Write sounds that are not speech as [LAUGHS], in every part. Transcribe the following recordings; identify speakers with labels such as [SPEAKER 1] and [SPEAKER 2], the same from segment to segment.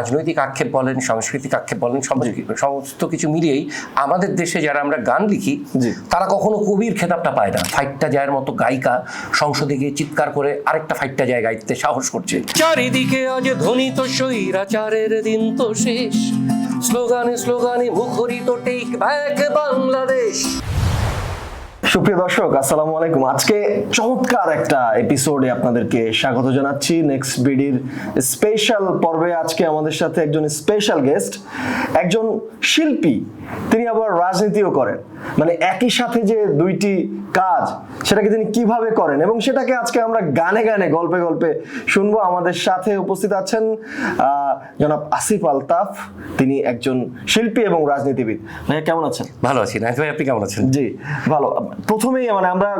[SPEAKER 1] রাজনৈতিক আক্ষেপ বলেন সাংস্কৃতিক আক্ষেপ বলেন সমস্ত কিছু মিলিয়েই আমাদের দেশে যারা আমরা গান লিখি তারা কখনো কবির খেতাবটা পায় না। ফাইটটা যায়ের মতো গায়িকা সংসদে গিয়ে চিৎকার করে আরেকটা ফাইটটা যায় গাইতে সাহস করছে। চারিদিকে আজ ধ্বনিত স্বৈরাচারের দিন তো শেষ। স্লোগানে স্লোগানে মুখরিত টেক ব্যাক বাংলাদেশ।
[SPEAKER 2] সুপ্রিয় দর্শক আসসালামু আলাইকুম। আজকে চমৎকার একটা এপিসোডে আপনাদেরকে স্বাগত জানাচ্ছি। নেক্সট বিডির স্পেশাল পর্বে আজকে আমাদের সাথে একজন স্পেশাল গেস্ট একজন শিল্পী। তিনি আবার রাজনীতিও করেন। মানে একই সাথে যে দুইটি কাজ সেটাকে তিনি কীভাবে করেন এবং সেটাকে আজকে আমরা গানে গানে গল্পে গল্পে শুনব। আমাদের সাথে উপস্থিত আছেন আহ, জনাব আসিফ আলতাফ। তিনি একজন শিল্পী এবং রাজনীতিবিদ। ভাইয়া কেমন আছেন?
[SPEAKER 1] ভালো আছি। ভাই আপনি কেমন আছেন?
[SPEAKER 2] জি ভালো। প্রথমেই মানে আমরা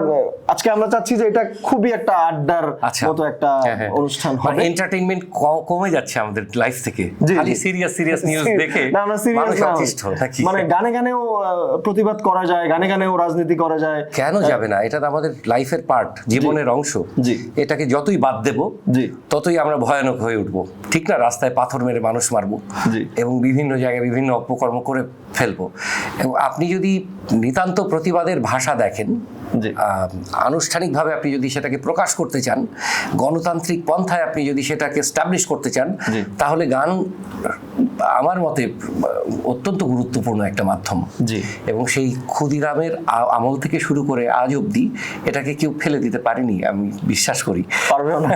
[SPEAKER 2] আজকে আমরা চাচ্ছি যে এটা খুবই একটা আড্ডার
[SPEAKER 1] আচ্ছা।
[SPEAKER 2] মতো একটা
[SPEAKER 1] হ্যাঁ, হ্যাঁ।
[SPEAKER 2] অনুষ্ঠান
[SPEAKER 1] মানে
[SPEAKER 2] হবে।
[SPEAKER 1] এন্টারটেইনমেন্ট কমে যাচ্ছে আমাদের লাইফ থেকে। খালি সিরিয়াস সিরিয়াস নিউজ দেখে
[SPEAKER 2] না আমরা সিরিয়াস না।
[SPEAKER 1] অতিষ্ঠ
[SPEAKER 2] মানে গানে গানেও প্রতিবাদ করা যায় গানে গানেও রাজনীতি করা যায়।
[SPEAKER 1] কেন যাবে না? এটা তো আমাদের লাইফের পার্ট জীবনের অংশ। এটাকে যতই বাদ দেব। ততই আমরা ভয়ানক হয়ে উঠব। ঠিক না? রাস্তায় পাথর মেরে মানুষ মারবো। এবং বিভিন্ন জায়গায় বিভিন্ন অপকর্ম করে ফেলব। এবং আপনি যদি নিতান্ত প্রতিবাদের ভাষা দেখেন আহ, আনুষ্ঠানিকভাবে আপনি যদি সেটাকে প্রকাশ করতে চান গণতান্ত্রিক পন্থায় আপনি যদি সেটাকে স্টাবলিশ করতে চান তাহলে গান আমার মতে অত্যন্ত গুরুত্বপূর্ণ একটা মাধ্যম।
[SPEAKER 2] জি।
[SPEAKER 1] এবং সেই ক্ষুদিরামের আমল থেকে শুরু করে আজ অবধি এটাকে কেউ ফেলে দিতে পারেনি আমি বিশ্বাস করি।
[SPEAKER 2] পারবেও না।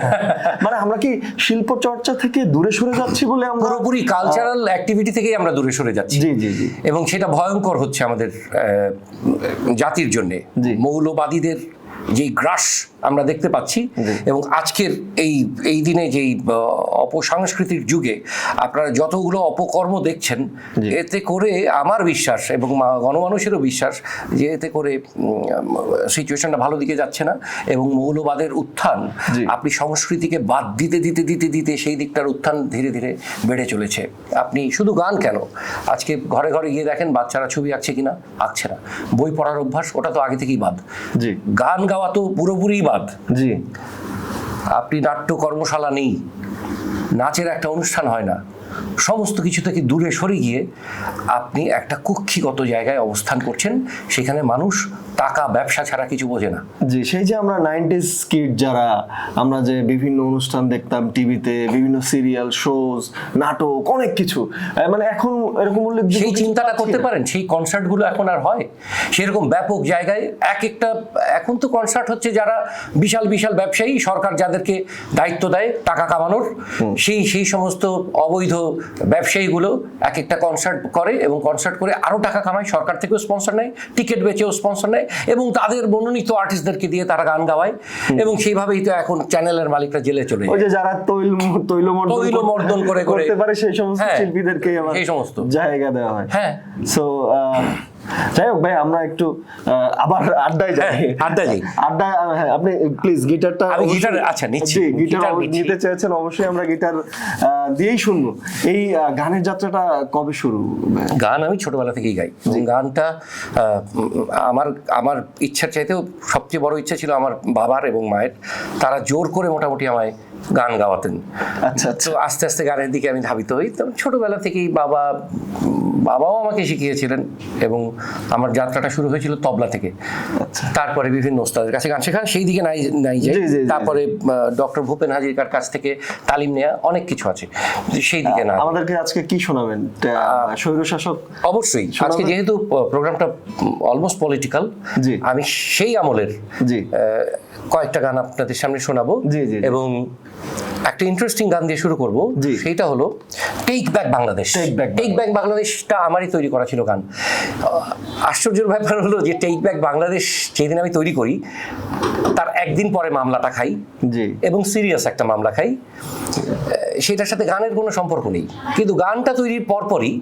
[SPEAKER 2] মানে আমরা কি শিল্প চর্চা থেকে দূরে সরে যাচ্ছি বলে আমরা
[SPEAKER 1] পুরোপুরি কালচারাল অ্যাক্টিভিটি থেকেই আমরা দূরে সরে যাচ্ছি।
[SPEAKER 2] জি জি জি।
[SPEAKER 1] এবং সেটা ভয়ঙ্কর হচ্ছে আমাদের জাতির জন্য। মৌলবাদীদের যেই গ্রাস আমরা দেখতে পাচ্ছি এবং আজকের এই এই দিনে যেই আহ, অপসংস্কৃতির যুগে আপনারা যতগুলো অপকর্ম দেখছেন এতে করে আমার বিশ্বাস এবং গণমানুষেরও বিশ্বাস যে এতে করে সিচুয়েশনটা ভালো দিকে যাচ্ছে না এবং মৌলবাদের উত্থান। আপনি সংস্কৃতিকে বাদ দিতে দিতে দিতে দিতে সেই দিকটার উত্থান ধীরে ধীরে বেড়ে চলেছে। আপনি শুধু গান কেন? আজকে ঘরে ঘরে গিয়ে দেখেন বাচ্চারা ছবি আঁকছে কিনা? আঁকছে না। বই পড়ার অভ্যাস ওটা তো আগে থেকেই বাদ। গান গাওয়া তো পুরোপুরি বাদ।
[SPEAKER 2] জি।
[SPEAKER 1] আপনি নাট্য কর্মশালা নেই নাচের একটা অনুষ্ঠান হয় না। সমস্ত কিছু থেকে দূরে সরে গিয়ে আপনি একটা কক্ষিগত জায়গায় অবস্থান করছেন সেখানে মানুষ টাকা ব্যবসা ছাড়া কিছু বোঝে না।
[SPEAKER 2] জি সেই যে আমরা নাইনটিস কিড যারা আমরা যে বিভিন্ন অনুষ্ঠান দেখতাম টিভিতে বিভিন্ন সিরিয়াল শোজ নাটক অনেক কিছু। মানে এখন এরকম
[SPEAKER 1] সেই চিন্তাটা করতে পারেন সেই কনসার্টগুলো এখন আর হয়। সেরকম ব্যাপক জায়গায় এক একটা এখন তো কনসার্ট হচ্ছে যারা বিশাল বিশাল ব্যবসায়ী সরকার যাদেরকে দায়িত্ব দেয় টাকা কামানোর সেই সেই সমস্ত অবৈধ ব্যবসায়ীগুলো এক একটা কনসার্ট করে এবং কনসার্ট করে আরও টাকা কামায় সরকার থেকেও স্পন্সর নেয় টিকিট বেচেও স্পন্সর নেয় এবং তাদের মনোনীত আর্টিস্টদেরকে দিয়ে তারা গান গাওয়ায়। এবং সেইভাবেই তো এখন চ্যানেলের মালিকরা জেলে চলে
[SPEAKER 2] ওই
[SPEAKER 1] যায়।
[SPEAKER 2] যে যারা তৈল তৈল
[SPEAKER 1] মর্দন করে করে-
[SPEAKER 2] করতে পারে সেই সমস্ত
[SPEAKER 1] হ্যাঁ,
[SPEAKER 2] শিল্পীদেরকে এই
[SPEAKER 1] সেই সমস্ত।
[SPEAKER 2] জায়গা দেওয়া হয়।
[SPEAKER 1] হ্যাঁ।
[SPEAKER 2] সো যাই হোক ভাই আমরা একটু আবার আড্ডায় যাই।
[SPEAKER 1] হ্যাঁ, আড্ডায় যাই।
[SPEAKER 2] আড্ডা হ্যাঁ, আপনি প্লিজ গিটারটা
[SPEAKER 1] আমি গিটার- আচ্ছা, নিচ্ছি।
[SPEAKER 2] গিটার নিতে চেয়েছেন অবশ্যই আমরা গিটার দিয়েই শুনব। এই গানের যাত্রাটা কবে শুরু?
[SPEAKER 1] গান আমি ছোটবেলা থেকেই গাই। গানটা আহ, আমার আমার ইচ্ছার চাইতেও সবচেয়ে বড় ইচ্ছা ছিল আমার বাবার এবং মায়ের। তারা জোর করে মোটামুটি আমায় গান গাওয়াতেন।
[SPEAKER 2] আচ্ছা আচ্ছা।
[SPEAKER 1] তো আস্তে আস্তে গানের দিকে আমি ধাবিত হই। তো ছোটবেলা থেকেই বাবা বাবাও আমাকে শিখিয়েছিলেন এবং আমার যাত্রাটা শুরু হয়েছিল তবলা থেকে।
[SPEAKER 2] আচ্ছা।
[SPEAKER 1] তারপরে বিভিন্ন ওস্তাদের কাছে গান শেখা সেই দিকে নাই নাই যাই। তারপরে ডক্টর ভূপেন হাজিরকার কাছ থেকে তালিম নেওয়া অনেক কিছু আছে। সেই দিকে না।
[SPEAKER 2] আমাদেরকে আজকে কি শোনাবেন? স্বৈরশাসক
[SPEAKER 1] অবশ্যই। আজকে যেহেতু প্রোগ্রামটা অলমোস্ট পলিটিক্যাল। আমি সেই আমলের কয়েকটা গান আপনাদের সামনে শোনাবো। এবং একটা ইন্টারেস্টিং গান দিয়ে শুরু করব।
[SPEAKER 2] জি।
[SPEAKER 1] সেইটা হলো tech back Bangladesh tech back বাংলাদেশটা আমারই তৈরি করা ছিল গান। আশ্চর্যের ব্যাপার হলো যে টেক ব্যাক বাংলাদেশ যেদিন আমি তৈরি করি তার একদিন পরে মামলাটা খাই
[SPEAKER 2] জি।
[SPEAKER 1] এবং সিরিয়াস একটা মামলা খাই। সেটার সাথে গানের কোনো সম্পর্ক নেই। কিন্তু গানটা তৈরির পরপরই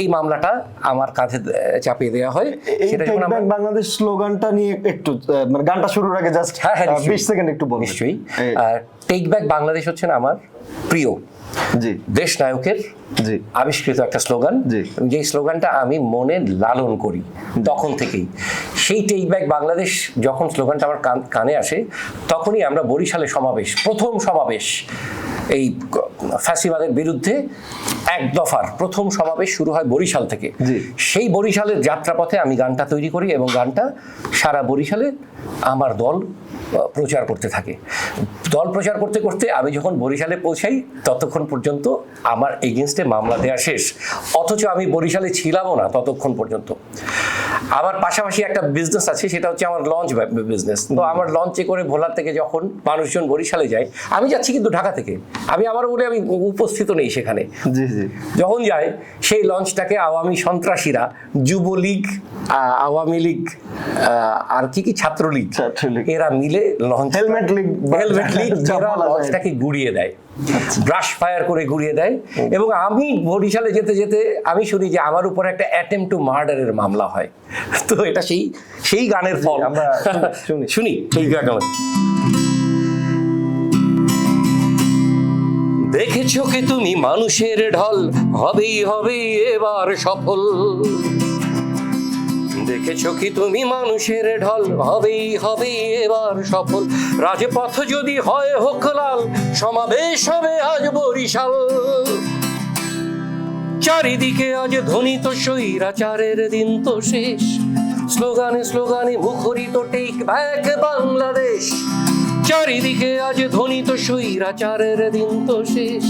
[SPEAKER 1] এই মামলাটা আমার কাঁধে চাপিয়ে দেওয়া হয়। সেটা যখন আমরা
[SPEAKER 2] বাংলাদেশ স্লোগানটা নিয়ে একটু মানে গানটা শুরুর আগে জাস্ট
[SPEAKER 1] হ্যাঁ হ্যাঁ নিশ্চয়ই।
[SPEAKER 2] বিশ সেকেন্ড একটু
[SPEAKER 1] নিশ্চয়ই। টেক ব্যাক বাংলাদেশ হচ্ছেন আমার প্রিয়।
[SPEAKER 2] জি।
[SPEAKER 1] দেশ নায়কের
[SPEAKER 2] জি।
[SPEAKER 1] আবিষ্কৃত একটা স্লোগান। যে স্লোগানটা আমি মনে লালন করি তখন থেকেই। সেই টেক ব্যাক বাংলাদেশ যখন স্লোগানটা আমার কানে আসে তখনই আমরা বরিশালে সমাবেশ প্রথম সমাবেশ। এই ফ্যাসিবাদের বিরুদ্ধে এক দফার প্রথম সমাবেশ শুরু হয় বরিশাল থেকে। সেই বরিশালের যাত্রাপথে আমি গানটা তৈরি করি এবং গানটা সারা বরিশালে আমার দল প্রচার করতে থাকে। দল প্রচার করতে করতে আমি যখন বরিশালে পৌঁছাই ততক্ষণ পর্যন্ত আমার এগেনস্টে মামলা দেওয়া শেষ। অথচ আমি বরিশালে ছিলামও না ততক্ষণ পর্যন্ত। আমার পাশাপাশি একটা বিজনেস আছে সেটা হচ্ছে আমার লঞ্চ বিজনেস তো আমার লঞ্চে করে ভোলার থেকে যখন মানুষজন বরিশালে যায় আমি যাচ্ছি কিন্তু ঢাকা থেকে। আমি আবার বলে আমি উপস্থিত নেই সেখানে। যখন যায় সেই লঞ্চটাকে আওয়ামী সন্ত্রাসীরা যুবলীগ আওয়ামী লীগ আর কি কি ছাত্রলীগ। এরা মিলে লঞ্চ
[SPEAKER 2] হেলমেট
[SPEAKER 1] হেলমেট। লঞ্চটাকে গুড়িয়ে দেয়। ব্রাশ ফায়ার করে গুড়িয়ে দেয়। এবং আমি বরিশালে যেতে যেতে আমি শুনি যে আমার উপর একটা অ্যাটেম্প টু মার্ডারের মামলা হয়। তো এটা সেই সেই গানের ফল।
[SPEAKER 2] আমরা শুনি- শুনি।
[SPEAKER 1] সেই গান দেখেছ কি তুমি মানুষের ঢল? হবেই হবে এবার সফল। দেখেছ কি তুমি মানুষের ঢল? হবেই হবে এবার সফল। রাজপথ যদি হয় হোক লাল, সমাবেশ হবে আজ বরিশাল। চারিদিকে আজ ধ্বনিত স্বৈরাচারের দিন তো শেষ। স্লোগানে স্লোগানে মুখরিত টেক ব্যাক বাংলাদেশ। চারিদিকে আজ ধ্বনিত স্বৈরাচারের দিন তো শেষ।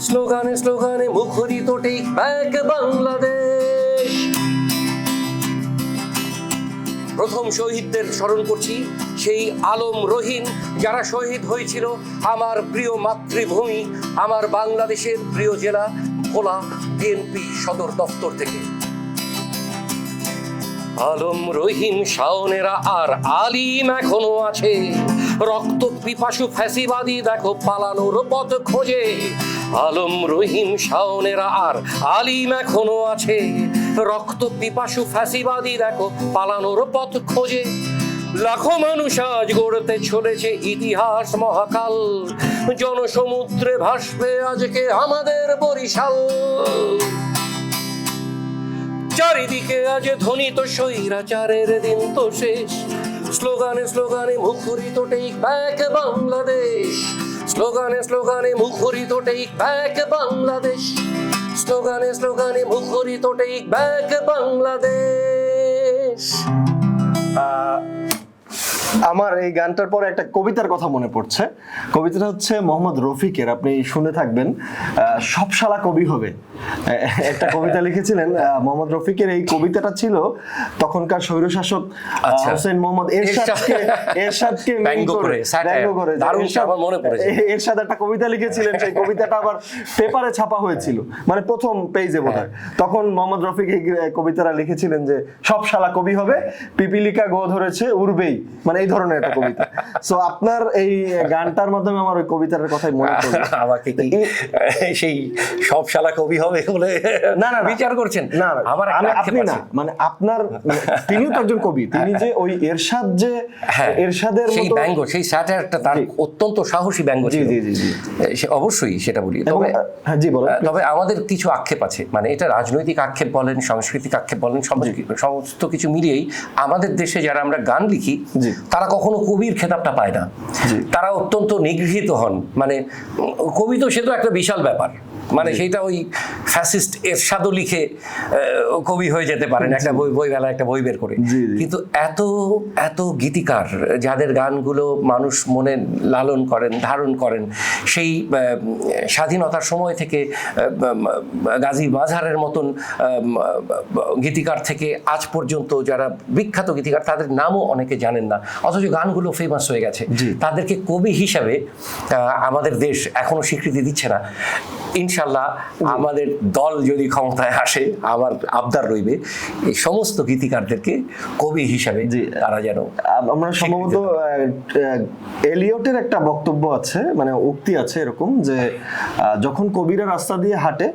[SPEAKER 1] স্লোগানে স্লোগানে মুখরিত টেক ব্যাক বাংলাদেশ। প্রথম শহীদদের স্মরণ করছি, সেই আলম রহিম যারা শহীদ হয়েছিল, আমার প্রিয় মাতৃভূমি, আমার বাংলাদেশের প্রিয় জেলা, ভোলা বিএনপি সদর দপ্তর থেকে। আলম রহিম, শাওনেরা আর আলিম এখনও আছে। রক্ত পিপাসু ফ্যাসিবাদী দেখো পালানোর পথ খোঁজে। আলম রহিম, শাওনেরা আর আলিম এখনও আছে। রক্ত পিপাসু ফ্যাসিবাদী, দেখো, পালানোর পথ খোঁজে। লাখো মানুষ আজ গড়তে চলেছে ইতিহাস মহাকাল। জনসমুদ্রে ভাসবে আজকে আমাদের বরিশাল। চারিদিকে আজ ধ্বনিত স্বৈরাচারের দিন তো শেষ। স্লোগানে স্লোগানে মুখরিত টেক ব্যাক বাংলাদেশ। স্লোগানে স্লোগানে মুখরিত টেক ব্যাক বাংলাদেশ। স্লোগানে স্লোগানে মুখরিত ব্যাক বাংলাদেশ।
[SPEAKER 2] আমার এই গানটার পরে একটা কবিতার কথা মনে পড়ছে। কবিতাটা হচ্ছে মোহাম্মদ রফিকের। আপনি শুনে থাকবেন সব শালা কবি হবে। একটা কবিতা লিখেছিলেন মোহাম্মদ রফিকের। এই কবিতাটা ছিল তখনকার স্বৈরশাসক আহ,
[SPEAKER 1] আচ্ছা।
[SPEAKER 2] হোসেন মোহাম্মদ এরশাদকে এরশাদকে
[SPEAKER 1] ব্যঙ্গ করে,
[SPEAKER 2] ব্যঙ্গ করে
[SPEAKER 1] মনে পড়েছে।
[SPEAKER 2] এরশাদ একটা কবিতা লিখেছিলেন সেই কবিতাটা আবার পেপারে ছাপা হয়েছিল। মানে প্রথম পেজে বোধ হয়। তখন মোহাম্মদ রফিক এই কবিতাটা লিখেছিলেন যে সব শালা কবি হবে পিপিলিকা গো ধরেছে উড়বেই। মানে এই ধরনের একটা কবিতা। সো আপনার এই গানটার মাধ্যমে আমার ওই কবিতাটার কথাই মনে পড়ল।
[SPEAKER 1] আমাকে কি সেই সব শালা কবি হবে বলে
[SPEAKER 2] না না।
[SPEAKER 1] বিচার করছেন?
[SPEAKER 2] না
[SPEAKER 1] আমার
[SPEAKER 2] আমি আপনি না মানে আপনার তিনিও তো একজন কবি। তিনি যে ওই এরশাদ যে
[SPEAKER 1] হ্যাঁ।
[SPEAKER 2] এরশাদের
[SPEAKER 1] সেই ব্যঙ্গ সেই স্যাটারটা তার অত্যন্ত সাহসী ব্যঙ্গ
[SPEAKER 2] জি,
[SPEAKER 1] ছিল।
[SPEAKER 2] জি, জি, জি।
[SPEAKER 1] সে- অবশ্যই সেটা বলি। তবে
[SPEAKER 2] হ্যাঁ জি বলেন
[SPEAKER 1] তবে আমাদের কিছু আক্ষেপ আছে। মানে এটা রাজনৈতিক আক্ষেপ বলেন সাংস্কৃতিক আক্ষেপ বলেন সমস্ত কিছু মিলিয়েই আমাদের দেশে যারা আমরা গান লিখি। তারা কখনো কবির খেতাবটা পায় না। তারা অত্যন্ত নিগৃহীত হন। মানে কবি তো সে তো একটা বিশাল ব্যাপার। মানে সেইটা ওই ফ্যাসিস্ট এরশাদও লিখে কবি হয়ে যেতে পারেন। একটা বই বই বেলা একটা বই বের করে। কিন্তু এত এত গীতিকার যাদের গানগুলো মানুষ মনে লালন করেন ধারণ করেন সেই স্বাধীনতার সময় থেকে গাজী মাঝারের মতন গীতিকার থেকে আজ পর্যন্ত যারা বিখ্যাত গীতিকার তাদের নামও অনেকে জানেন না। অথচ গানগুলো ফেমাস হয়ে গেছে। তাদেরকে কবি হিসাবে আমাদের দেশ এখনও স্বীকৃতি দিচ্ছে না। ইনশাল্লাহ আমাদের দল যদি ক্ষমতায় আসে আমার আবদার রইবে এই সমস্ত গীতিকারদেরকে কবি হিসাবে তারা যেন
[SPEAKER 2] আমরা সম্ভবত এলিয়টের একটা বক্তব্য আছে মানে উক্তি আছে এরকম যে যখন কবিরা রাস্তা দিয়ে হাঁটে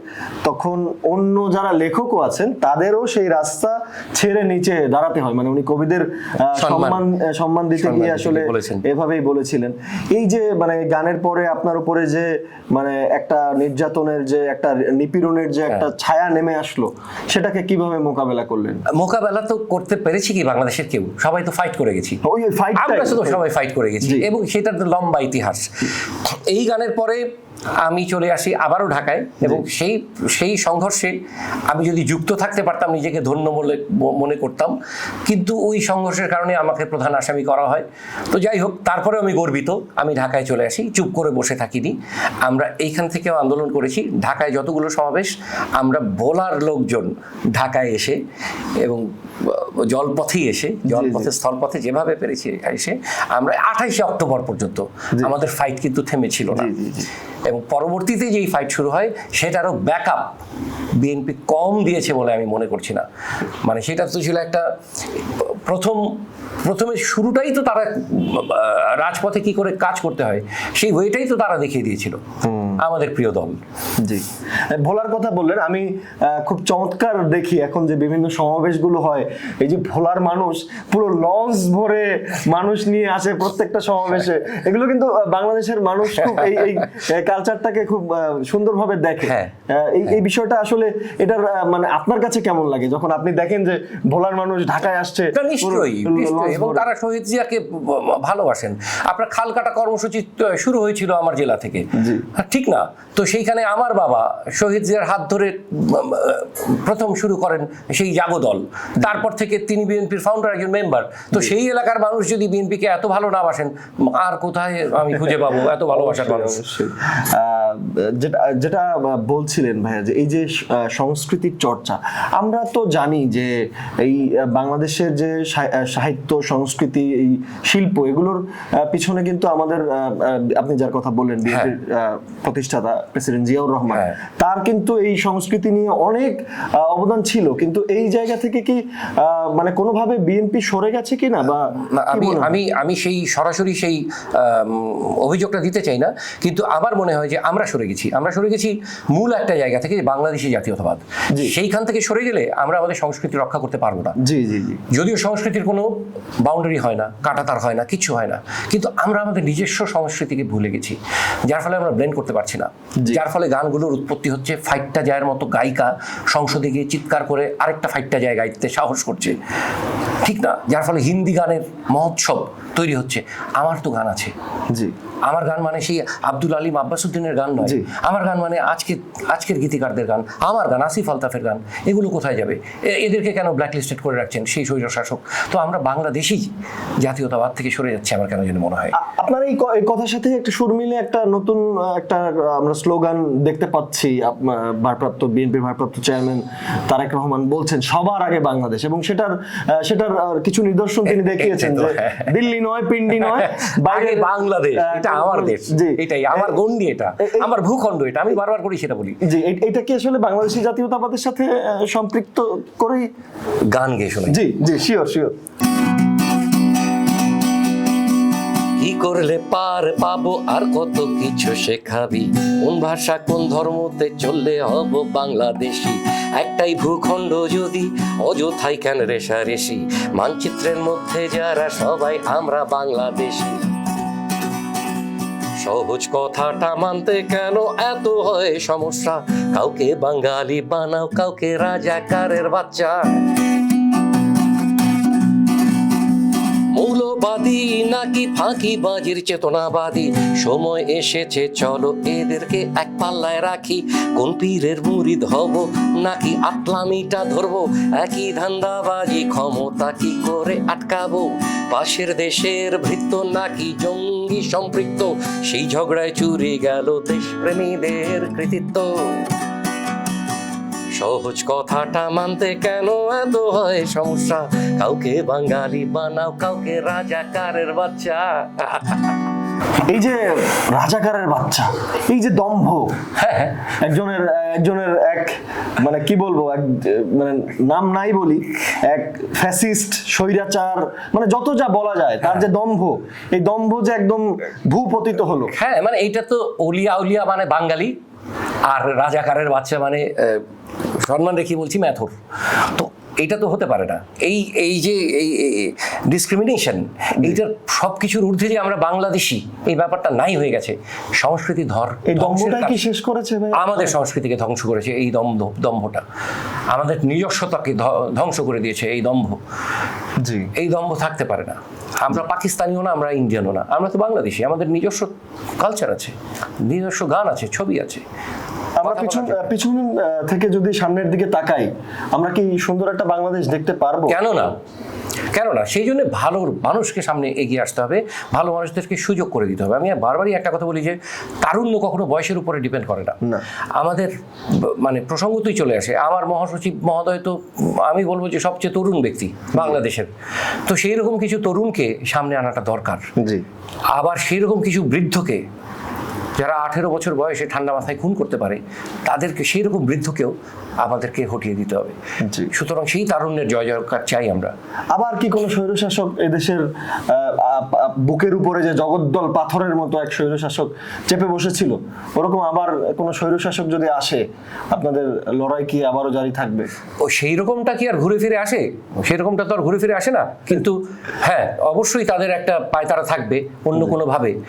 [SPEAKER 2] তখন অন্য যারা লেখকও আছেন তাদেরও সেই রাস্তা ছেড়ে নিচে দাঁড়াতে হয়। মানে উনি কবিদের
[SPEAKER 1] সম্মান-
[SPEAKER 2] সম্মান দিতে গিয়ে আসলে। এভাবেই বলেছিলেন। এই যে মানে গানের পরে আপনার উপরে যে মানে একটা নির্যাতনের যে একটা নিপীড়নের যে একটা
[SPEAKER 1] হ্যাঁ।
[SPEAKER 2] ছায়া নেমে আসলো সেটাকে কীভাবে মোকাবেলা করলেন?
[SPEAKER 1] মোকাবেলা তো করতে পেরেছি কি বাংলাদেশের কেউ? সবাই তো ফাইট করে গেছি।
[SPEAKER 2] ওই ফাইট
[SPEAKER 1] আমরা শুধু সবাই ফাইট করে গেছি এবং সেটা তো লম্বা ইতিহাস। এই গানের পরে আমি চলে আসি আবারও ঢাকায় এবং সেই সেই সংঘর্ষে আমি যদি যুক্ত থাকতে পারতাম নিজেকে ধন্য বলে মনে করতাম। কিন্তু ওই সংঘর্ষের কারণে আমাকে প্রধান আসামি করা হয়। তো যাই হোক তারপরে আমি গর্বিত। আমি ঢাকায় চলে আসি চুপ করে বসে থাকিনি। আমরা এইখান থেকেও আন্দোলন করেছি। ঢাকায় যতগুলো সমাবেশ আমরা ভোলার লোকজন ঢাকায় এসে এবং জলপথেই এসে জলপথে স্থলপথে যেভাবে পেরেছি এসে আমরা আঠাইশে অক্টোবর পর্যন্ত আমাদের ফাইট কিন্তু থেমেছিল না। এবং পরবর্তীতে যেই ফাইট শুরু হয় সেটারও ব্যাকআপ বিএনপি কম দিয়েছে বলে আমি মনে করছি না। মানে সেটা তো ছিল একটা, প্রথম, প্রথমে শুরুটাই তো তারা রাজপথে কি করে কাজ করতে হয়, সেই ওয়েটাই তো তারা দেখিয়ে দিয়েছিল। আমাদের প্রিয় দল।
[SPEAKER 2] জি। ভোলার কথা বললেন আমি খুব চমৎকার দেখি এখন যে বিভিন্ন সমাবেশগুলো হয়। এই যে ভোলার মানুষ পুরো লঞ্চ ভরে মানুষ নিয়ে আসে প্রত্যেকটা সমাবেশে। এগুলো কিন্তু বাংলাদেশের মানুষ খুব এই এই কালচারটাকে খুব সুন্দরভাবে দেখে।
[SPEAKER 1] হ্যাঁ।
[SPEAKER 2] এই এই বিষয়টা আসলে এটার মানে আপনার কাছে কেমন লাগে? যখন আপনি দেখেন যে ভোলার মানুষ ঢাকায় আসছে
[SPEAKER 1] নিশ্চয়ই এবং তারা শহীদ জিয়াকে ভালোবাসেন। আপনার খাল কাটা কর্মসূচি শুরু হয়েছিল আমার জেলা থেকে। ঠিক না তো সেইখানে আমার বাবা শহীদ জিয়ার হাত ধরে প্রথম শুরু করেন সেই জাগো দল তারপর থেকে তিনি বিএনপির ফাউন্ডার একজন মেম্বার তো সেই এলাকার মানুষ যদি বিএনপিকে এত ভালো না বাসেন আর কোথায় আমি খুঁজে পাবো? এত ভালোবাসার মানুষ।
[SPEAKER 2] যেটা যেটা বলছিলেন ভাইয়া যে এই যে সংস্কৃতির চর্চা আমরা তো জানি যে এই বাংলাদেশের যে সাহিত্য সংস্কৃতি এই শিল্প এগুলোর পিছনে কিন্তু আমাদের আপনি যার কথা বললেন বিএনপির প্রতিষ্ঠাতা প্রেসিডেন্ট জিয়াউর রহমান
[SPEAKER 1] হ্যাঁ।
[SPEAKER 2] তার কিন্তু এই সংস্কৃতি নিয়ে অনেক অবদান ছিল কিন্তু এই জায়গা থেকে কি আহ, মানে কোনোভাবে বিএনপি সরে গেছে কিনা বা
[SPEAKER 1] না,
[SPEAKER 2] কি
[SPEAKER 1] আমি আমি আমি সেই সরাসরি সেই অভিযোগটা দিতে চাই না কিন্তু আমার মনে হয় যে আমরা সরে গেছি। আমরা সরে গেছি মূল একটা জায়গা থেকে বাংলাদেশি জাতীয়তাবাদ। সেইখান থেকে সরে গেলে আমরা আমাদের সংস্কৃতি রক্ষা করতে পারব না।
[SPEAKER 2] জি জি জি।
[SPEAKER 1] যদিও সংস্কৃতির কোনো বাউন্ডারি হয় না কাটাতার হয় না কিছু হয় না কিন্তু আমরা আমাদের নিজস্ব সংস্কৃতিকে ভুলে গেছি। যার ফলে আমরা ব্লেন্ড করতে পারছি না। যার ফলে গানগুলোর উৎপত্তি হচ্ছে ফাইটটা যায়ের মতো গায়িকা সংসদে গিয়ে চিৎকার করে আরেকটা ফাইটটা যায় গাইতে সাহস করছে। ঠিক না যার ফলে হিন্দি গানের মহোৎসব তৈরি হচ্ছে। আমার তো গান আছে।
[SPEAKER 2] জি।
[SPEAKER 1] আমার গান মানে সেই আব্দুল আলিম আব্বাসুদ্দিনের গান নয়। আমার গান মানে আজকে আজকের গীতিকারদের গান আমার গান আসিফ আলতাফের গান এগুলো কোথায় যাবে? এদেরকে কেন ব্ল্যাকলিস্টেড করে রাখছেন সেই স্বৈর শাসক তো আমরা বাংলাদেশি জাতীয়তাবাদ থেকে সরে যাচ্ছে আমার কেন যেন মনে হয়।
[SPEAKER 2] আপনার এই কথার সাথে একটা সুর মিলে একটা নতুন একটা আমরা স্লোগান দেখতে পাচ্ছি ভারপ্রাপ্ত বিএনপির ভারপ্রাপ্ত চেয়ারম্যান তারেক রহমান বলছেন সবার আগে বাংলাদেশ এবং সেটার সেটার কিছু নিদর্শন তিনি দেখিয়েছেন যে
[SPEAKER 1] হ্যাঁ।
[SPEAKER 2] দিল্লি নয় পিন্ডি নয় [LAUGHS]
[SPEAKER 1] আগে
[SPEAKER 2] বাইরের,
[SPEAKER 1] বাংলাদেশ এটা আমার দেশ। এটাই আমার গন্ডি এটা। আমার ভূখণ্ড এটা আমি বারবার করি সেটা বলি।
[SPEAKER 2] জি এটা কি আসলে বাংলাদেশি জাতীয়তাবাদের সাথে সম্পৃক্ত করেই?
[SPEAKER 1] গান গেয়ে শোনাই
[SPEAKER 2] জি জি শিওর শিওর
[SPEAKER 1] কি করলে পার পাবো আর কত কিছু শেখাবি? কোন ভাষা কোন ধর্মতে চললে হব বাংলাদেশি? একটাই ভূখণ্ড যদি অযথাই কেন রেশারেশি মানচিত্রের মধ্যে যারা সবাই আমরা বাংলাদেশি। সহজ কথাটা মানতে কেন এত হয় সমস্যা? কাউকে বাঙালি বানাও, কাউকে রাজাকারের বাচ্চা। মৌলবাদী নাকি ফাঁকিবাজির চেতনাবাদী? সময় এসেছে, চলো এদেরকে এক পাল্লায় রাখি। কোন পীরের মুরিদ হব, নাকি আটলামিটা ধরবো? একই ধান্দাবাজি, ক্ষমতা কি করে আটকাবো? পাশের দেশের ভৃত্য নাকি জঙ্গি সম্পৃক্ত? সেই ঝগড়ায় চুরি গেল দেশপ্রেমীদের কৃতিত্ব। সহজ কথাটা মানতে কেন এত হয় সমস্যা? কাউকে বাঙালি বানাও কাউকে রাজাকারের বাচ্চা।
[SPEAKER 2] এই যে রাজাকারের বাচ্চা এই যে দম্ভ
[SPEAKER 1] হ্যাঁ
[SPEAKER 2] একজনের একজনের এক মানে কি বলব এক মানে নাম নাই বলি এক ফ্যাসিস্ট স্বৈরাচার মানে যত যা বলা যায় তার যে দম্ভ এই দম্ভ যে একদম ভূপতিত হলো।
[SPEAKER 1] হ্যাঁ মানে এইটা তো অলিয়া উলিয়া মানে বাঙালি আর রাজাকারের বাচ্চা মানে সম্মান রেখে বলছি ম্যাথর। তো এইটা তো হতে পারে না। এই এই যে এই ডিসক্রিমিনেশন এইটার সব কিছুর ঊর্ধ্বে যে আমরা বাংলাদেশি এই ব্যাপারটা নাই হয়ে গেছে। সংস্কৃতি ধর
[SPEAKER 2] কি শেষ করেছে
[SPEAKER 1] আমাদের সংস্কৃতিকে ধ্বংস করেছে এই দম্ভ দম্ভটা। আমাদের নিজস্বতাকে ধ্বংস করে দিয়েছে এই দম্ভ।
[SPEAKER 2] জি।
[SPEAKER 1] এই দম্ভ থাকতে পারে না। আমরা পাকিস্তানিও না আমরা ইন্ডিয়ানও না। আমরা তো বাংলাদেশি আমাদের নিজস্ব কালচার আছে নিজস্ব গান আছে ছবি আছে।
[SPEAKER 2] আমরা পিছন পিছন থেকে যদি সামনের দিকে তাকাই আমরা কি সুন্দর একটা বাংলাদেশ দেখতে পারব?
[SPEAKER 1] কেন না? কেন না? সেই জন্য ভালো মানুষকে সামনে এগিয়ে আসতে হবে ভালো মানুষদেরকে সুযোগ করে দিতে হবে। আমি বারবারই একটা কথা বলি যে তারুণ্য কখনো বয়সের উপরে ডিপেন্ড করে না। আমাদের মানে প্রসঙ্গতই চলে আসে আমার মহাসচিব মহোদয় তো আমি বলব যে সবচেয়ে তরুণ ব্যক্তি বাংলাদেশের। তো সেই রকম কিছু তরুণকে সামনে আনাটা দরকার। আবার সেরকম কিছু বৃদ্ধকে যারা আঠেরো বছর বয়সে ঠান্ডা মাথায় খুন করতে পারে তাদেরকে সেই রকম বৃদ্ধকেও আমাদেরকে হটিয়ে দিতে হবে। সুতরাং সেই তারুণ্যের জয় জয়কার চাই আমরা।
[SPEAKER 2] আবার কি কোনো স্বৈরশাসক এদেশের বুকের উপরে যে জগদ্দল পাথরের মতো এক স্বৈরশাসক চেপে বসেছিল ওরকম আবার কোনো স্বৈরশাসক যদি আসে আপনাদের লড়াই কি আবারও জারি থাকবে?
[SPEAKER 1] ও সেই রকমটা কি আর ঘুরে ফিরে আসে? সেই রকমটা তো আর ঘুরে ফিরে আসে না। কিন্তু হ্যাঁ অবশ্যই তাদের একটা পায়তারা থাকবে অন্য কোনো ভাবে আহ,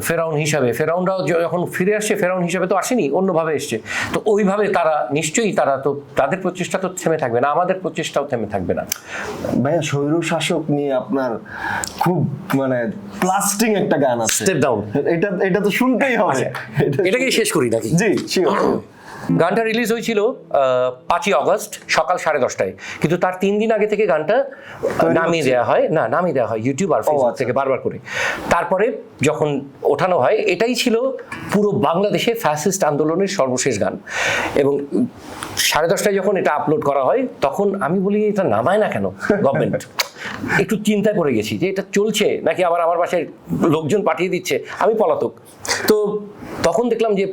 [SPEAKER 1] ফেরাউন হিসাবে ফেরাউনরাও যখন ফিরে আসছে ফেরাউন হিসেবে তো আসেনি অন্যভাবে এসছে। তো ওইভাবে তারা নিশ্চয়ই তারা তো তাদের প্রচেষ্টা তো থেমে থাকবে না আমাদের প্রচেষ্টাও থেমে থাকবে না।
[SPEAKER 2] ভাইয়া স্বৈরশাসক নিয়ে আপনার খুব মানে প্লাস্টিং একটা গান আছে।
[SPEAKER 1] স্টেপ ডাউন
[SPEAKER 2] এটা এটা তো শুনতেই হবে। এটা-
[SPEAKER 1] এটাকেই শেষ করি নাকি?
[SPEAKER 2] জি শিওর [COUGHS]
[SPEAKER 1] গানটা রিলিজ হয়েছিল পাঁচই অগস্ট সকাল সাড়ে দশটায়। কিন্তু তার তিন দিন আগে থেকে গানটা নামিয়ে দেওয়া হয় না নামিয়ে দেওয়া হয় ইউটিউব আর ফেসবুক
[SPEAKER 2] আচ্ছা।
[SPEAKER 1] থেকে বারবার করে। তারপরে যখন ওঠানো হয় এটাই ছিল পুরো বাংলাদেশে ফ্যাসিস্ট আন্দোলনের সর্বশেষ গান। এবং সাড়ে দশটায় যখন এটা আপলোড করা হয় তখন আমি বলি এটা নামায় না কেন গভর্নমেন্ট [LAUGHS] একটু চিন্তায় পড়ে গেছি যে এটা চলছে নাকি আবার আমার বাসায় লোকজন পাঠিয়ে দিচ্ছে। আমি পলাতক। তো তখন দেখলাম যে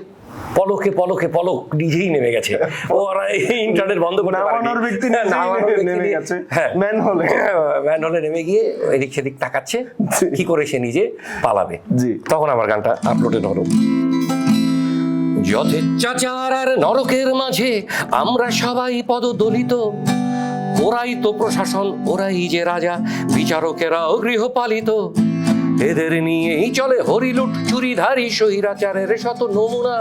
[SPEAKER 1] পলকে পলকে পলক নিজেই নেমে গেছে। ওরা ইন্টারনেট বন্ধ পারেনি।
[SPEAKER 2] নামানোর ব্যক্তি
[SPEAKER 1] হ্যাঁ,
[SPEAKER 2] নেমে গেছে।
[SPEAKER 1] হ্যাঁ।
[SPEAKER 2] Manhole-এ।
[SPEAKER 1] ম্যানহলে নেমে গিয়ে এদিক সেদিক তাকাচ্ছে। কি করে সে নিজে পালাবে? তখন আমার গানটা আপলোডেড হলো যথেচ্ছাচার আর নরকের মাঝে আমরা সবাই পদদলিত। ওরাই তো প্রশাসন ওরাই যে রাজা বিচারকেরাও গৃহপালিত। এদের নিয়েই চলে হরিলুট চুরিধারী, সহিরাচারের শত নমুনা।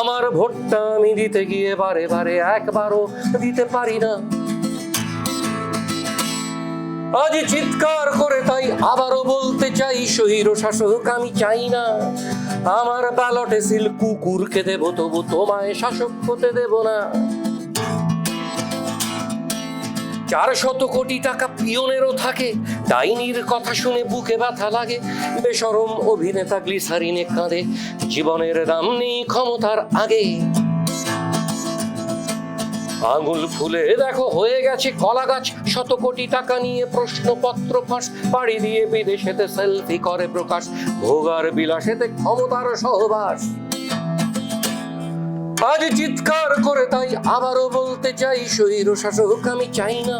[SPEAKER 1] আমার ভোটটা আমি দিতে গিয়ে বারে বারে একবারও দিতে পারি না। আজ চিৎকার করে তাই আবারও বলতে চাই শহীর শাসক, আমি চাই না। আমার ব্যালটে সিল কুকুরকে দেব, তবু তোমায় শাসক হতে দেব না। চার শত কোটি টাকা পিয়নেরও থাকে, ডাইনির কথা শুনে বুকে ব্যথা লাগে বেসরম অভিনেতা গ্লিসারিনে কাঁদে, জীবনের দাম নেই ক্ষমতার আগে। আঙুল ফুলে দেখো হয়ে গেছে কলা গাছ শত কোটি টাকা নিয়ে প্রশ্নপত্র ফাঁস, পাড়ি দিয়ে বিদেশেতে সেলফি করে প্রকাশ, ভোগার বিলাসেতে ক্ষমতার সহবাস। আজ চিৎকার করে তাই আবারও বলতে চাই শহীর শাসক, আমি চাই না।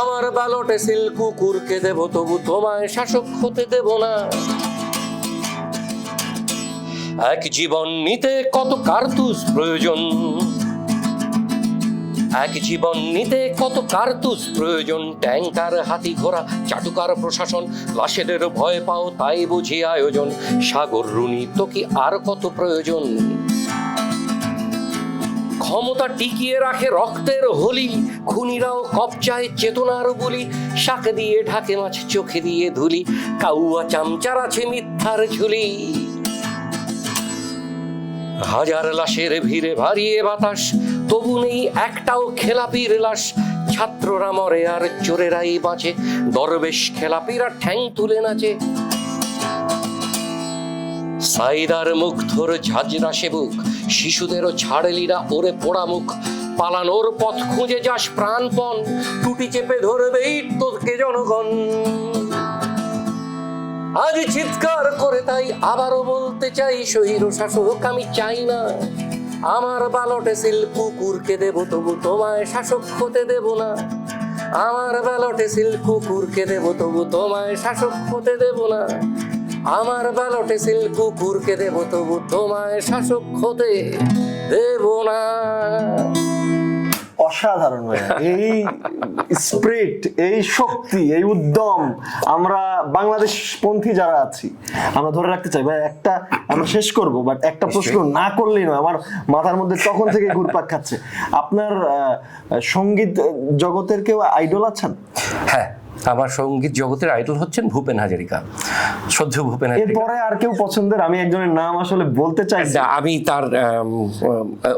[SPEAKER 1] আমার ব্যালটে সিল কুকুরকে দেব, তবু তোমায় শাসক হতে দেব না। এক জীবন নিতে কত কার্তুস প্রয়োজন? এক জীবন নিতে কত কার্তুস প্রয়োজন? ট্যাঙ্কার হাতি ঘোড়া, চাটুকার প্রশাসন, লাশেদের ভয় পাও, তাই বুঝি আয়োজন। সাগর রুনি তো কি আর কত প্রয়োজন? ক্ষমতা টিকিয়ে রাখে রক্তের হোলি। খুনিরাও কপচায় চেতনার বলি, শাক দিয়ে ঢাকে মাছ চোখে দিয়ে ধুলি, কাউয়া চামচার আছে মিথ্যার ঝুলি। হাজার লাশের ভিড়ে ভারিয়ে বাতাস, তবু নেই একটাও খেলাপির লাশ। ছাত্ররা মরে আর চোরেরাই বাঁচে, দরবেশ খেলাপিরা ঠ্যাং তুলে নাচে। সাইদার মুখ ধর ঝাঁঝরা সেবুক শিশুদেরও ছাড়লি না ওরে পোড়া মুখ। পালানোর পথ খুঁজে যাস প্রাণপণ, টুটি চেপে ধরবেই তোকে জনগণ। আজ চিৎকার করে তাই আবারও বলতে চাই, শহীদ শাসক, আমি চাই না। আমার বালটে সিল কুকুরকে দেব, তবু তোমায় শাসক হতে দেব না। আমার ব্যালটে সিল কুকুরকে দেব, তবু তোমায় শাসক হতে দেব না। আমার ব্যালটে সিল কুকুরকে দেব তবু তোমায় শাসক হতে দেব না।
[SPEAKER 2] অসাধারণ এই স্প্রিট এই শক্তি এই উদ্যম আমরা বাংলাদেশ পন্থী যারা আছি আমরা ধরে রাখতে চাই ভাই একটা আমরা শেষ করব বাট একটা প্রশ্ন না করলেই নয় আমার মাথার মধ্যে তখন থেকে ঘুরপাক খাচ্ছে। আপনার সংগীত জগতের কেউ আইডল আছেন?
[SPEAKER 1] হ্যাঁ। আমার সংগীত জগতের আইডল হচ্ছেন ভূপেন হাজারিকা। শ্রদ্ধেয় ভূপেন
[SPEAKER 2] এরপরে আর কেউ পছন্দের আমি একজনের নাম আসলে বলতে চাইছি
[SPEAKER 1] না, আমি তার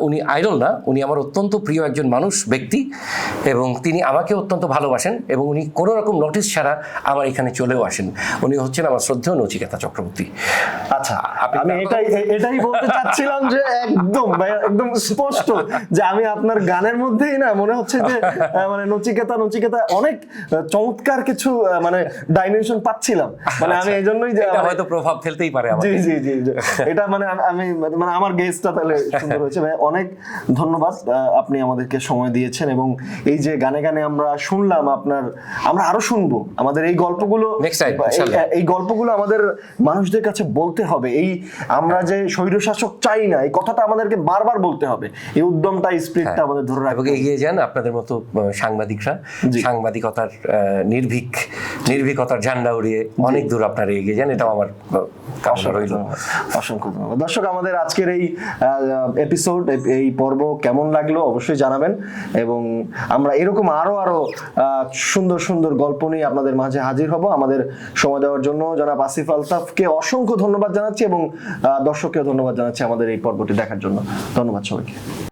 [SPEAKER 1] উনি আইডল না উনি আমার অত্যন্ত প্রিয় একজন মানুষ ব্যক্তি এবং তিনি আমাকে অত্যন্ত ভালোবাসেন এবং উনি কোনো রকম নোটিশ ছাড়া আমার এখানে চলেও আসেন। উনি হচ্ছেন আমার শ্রদ্ধেয় নচিকেতা চক্রবর্তী।
[SPEAKER 2] আচ্ছা আমি এটাই এটাই বলতে চাচ্ছিলাম যে একদম একদম স্পষ্ট যে আমি আপনার গানের মধ্যেই না মনে হচ্ছে যে মানে নচিকেতা নচিকেতা অনেক আহ, চমৎকার কিছু মানে ডাইমেনশন পাচ্ছিলাম। মানে আমি এই জন্যই যে
[SPEAKER 1] এটা হয়তো প্রভাব ফেলতেই পারে
[SPEAKER 2] জি জি জি। এটা মানে আমি মানে আমার গেস্টটা তাহলে সুন্দর [LAUGHS] হয়েছে। ভাই অনেক ধন্যবাদ আপনি আমাদেরকে সময় দিয়েছেন এবং এই যে গানে গানে আমরা শুনলাম আপনার আমরা আরও শুনব। আমাদের এই গল্পগুলো এই- গল্পগুলো আমাদের মানুষদের কাছে বলতে হবে। এই আমরা যে স্বৈরশাসক চাই না এই কথাটা আমাদেরকে বারবার বলতে হবে। এই উদ্যমটা স্পিরিটটা আমাদের ধরে হবে।
[SPEAKER 1] এগিয়ে যান আপনাদের মতো সাংবাদিকরা। সাংবাদিকতার নির্ভীক নির্ভীকতার ঝান্ডা উড়িয়ে অনেক দূর আপনারা এগিয়ে যান এটাও আমার কামনা রইল।
[SPEAKER 2] অসংখ্য ধন্যবাদ। দর্শক আমাদের আজকের এই এপিসোড এই পর্ব কেমন লাগল অবশ্যই জানাবেন এবং আমরা এরকম আরও আরও আহ, সুন্দর সুন্দর গল্প নিয়ে আপনাদের মাঝে হাজির হব। আমাদের সময় দেওয়ার জন্য জনাব আসিফ আলতাফকে অসংখ্য ধন্যবাদ জানাচ্ছি এবং দর্শককেও ধন্যবাদ জানাচ্ছি আমাদের এই পর্বটি দেখার জন্য। ধন্যবাদ সবাইকে।